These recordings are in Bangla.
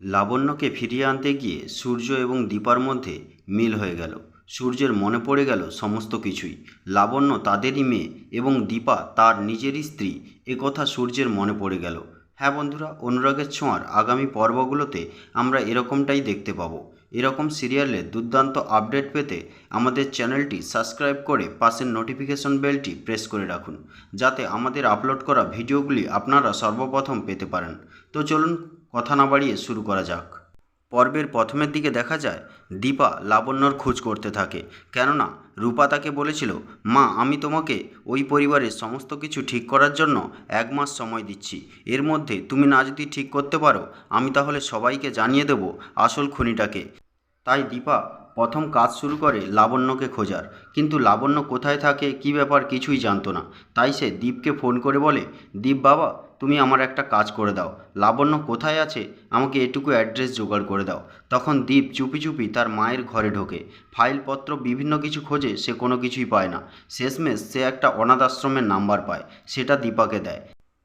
লাবণ্যকে ফিরিয়ে আনতে গিয়ে সূর্য এবং দীপার মধ্যে মিল হয়ে গেল। সূর্যের মনে পড়ে গেল সমস্ত কিছুই। লাবণ্য তাদেরই মেয়ে এবং দীপা তার নিজেরই স্ত্রী। এ কথা সূর্যের মনে পড়ে গেল। হ্যাঁ বন্ধুরা, অনুরাগের ছোঁয়ার আগামী পর্বগুলোতে আমরা এরকমটাই দেখতে পাবো। এরকম সিরিয়ালের দুর্দান্ত আপডেট পেতে আমাদের চ্যানেলটি সাবস্ক্রাইব করে পাশের নোটিফিকেশন বেলটি প্রেস করে রাখুন, যাতে আমাদের আপলোড করা ভিডিওগুলি আপনারা সর্বপ্রথম পেতে পারেন। তো চলুন কথা না বাড়িয়ে শুরু করা যাক। পর্বের প্রথমের দিকে দেখা যায়, দীপা লাবণ্যর খোঁজ করতে থাকে। কেননা, রূপা তাকে বলেছিল, মা, আমি তোমাকে ওই পরিবারের সমস্ত কিছু ঠিক করার জন্য এক মাস সময় দিচ্ছি। এর মধ্যে তুমি না যদি ঠিক করতে পারো, আমি তাহলে সবাইকে জানিয়ে দেব আসল খুনিটাকে। তাই দীপা প্রথম কাজ শুরু করে লাবণ্যকে খোঁজার। কিন্তু লাবণ্য কোথায় থাকে, কী ব্যাপার কিছুই জানতো না। তাই সে দীপকে ফোন করে বলে, দীপ বাবা, তুমি আমার একটা কাজ করে দাও। লাবণ্য কোথায় আছে, আমাকে এটুকু অ্যাড্রেস জোগাড় করে দাও। তখন দীপ চুপি চুপি তার মায়ের ঘরে ঢোকে। ফাইলপত্র বিভিন্ন কিছু খোঁজে, সে কোনো কিছুই পায় না। শেষমেশ সে একটা অনাথ আশ্রমের নাম্বার পায়। সেটা দীপাকে দেয়।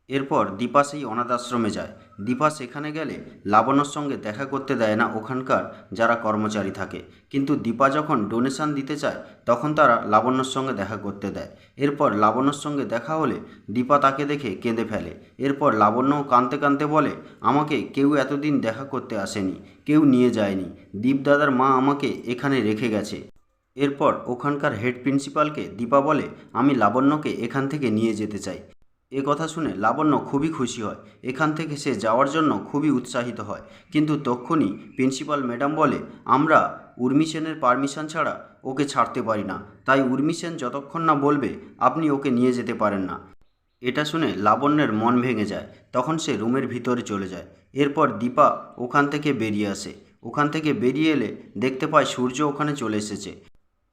এরপর দীপা সেই অনাথ আশ্রমে যায়। দীপা সেখানে গেলে লাবণ্যর সঙ্গে দেখা করতে দেয় না ওখানকার যারা কর্মচারী থাকে। কিন্তু দীপা যখন ডোনেশন দিতে চায়, তখন তারা লাবণ্যর সঙ্গে দেখা করতে দেয়। এরপর লাবণ্যর সঙ্গে দেখা হলে দীপা তাকে দেখে কেঁদে ফেলে। এরপর লাবণ্য কাঁদতে কাঁদতে বলে, আমাকে কেউ এতদিন দেখা করতে আসেনি, কেউ নিয়ে যায়নি। দীপদাদার মা আমাকে এখানে রেখে গেছে। এরপর ওখানকার হেড প্রিন্সিপালকে দীপা বলে, আমি লাবণ্যকে এখান থেকে নিয়ে যেতে চাই। এ কথা শুনে লাবণ্য খুবই খুশি হয়। এখান থেকে সে যাওয়ার জন্য খুবই উৎসাহিত হয়। কিন্তু তক্ষুনি প্রিন্সিপাল ম্যাডাম বলে, আমরা উর্মি সেনের পারমিশন ছাড়া ওকে ছাড়তে পারি না। তাই উর্মি সেন যতক্ষণ না বলবে, আপনি ওকে নিয়ে যেতে পারেন না। এটা শুনে লাবণ্যের মন ভেঙে যায়। তখন সে রুমের ভিতরে চলে যায়। এরপর দীপা ওখান থেকে বেরিয়ে আসে। ওখান থেকে বেরিয়ে এলে দেখতে পায় সূর্য ওখানে চলে এসেছে।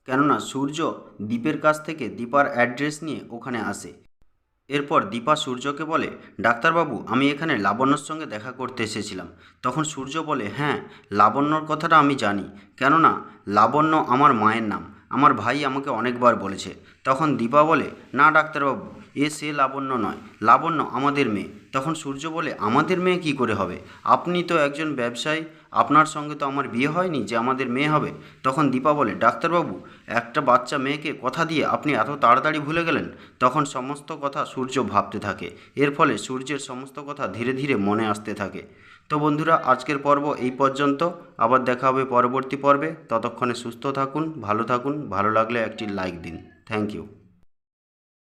কেননা সূর্য দীপের কাছ থেকে দীপার অ্যাড্রেস নিয়ে ওখানে আসে। এরপর দীপা সূর্যকে বলে, ডাক্তারবাবু, আমি এখানে লাবণ্যর সঙ্গে দেখা করতে এসেছিলাম। তখন সূর্য বলে হ্যাঁ লাবণ্যর কথাটা আমি জানি। কেননা, লাবণ্য আমার মায়ের নাম। আমার ভাই আমাকে অনেকবার বলেছে। তখন দীপা বলে, না, ডাক্তারবাবু, এ সে লাবণ্য নয়। লাবণ্য আমাদের মেয়ে। তখন সূর্য বলে, আমাদের মেয়ে কি করে হবে? আপনি তো একজন ব্যবসায়ী। আপনার সঙ্গে তো আমার বিয়ে হয়নি যে আমাদের মেয়ে হবে। তখন দীপা বলে, ডাক্তারবাবু, একটা বাচ্চা মেয়েকে কথা দিয়ে আপনি এত তাড়াতাড়ি ভুলে গেলেন? তখন সমস্ত কথা সূর্য ভাবতে থাকে। এর ফলে সূর্যের সমস্ত কথা ধীরে ধীরে মনে আসতে থাকে। তো বন্ধুরা, আজকের পর্ব এই পর্যন্ত। আবার দেখা হবে পরবর্তী পর্বে। ততক্ষণে সুস্থ থাকুন, ভালো থাকুন, ভালো লাগলে একটি লাইক দিন। Thank you.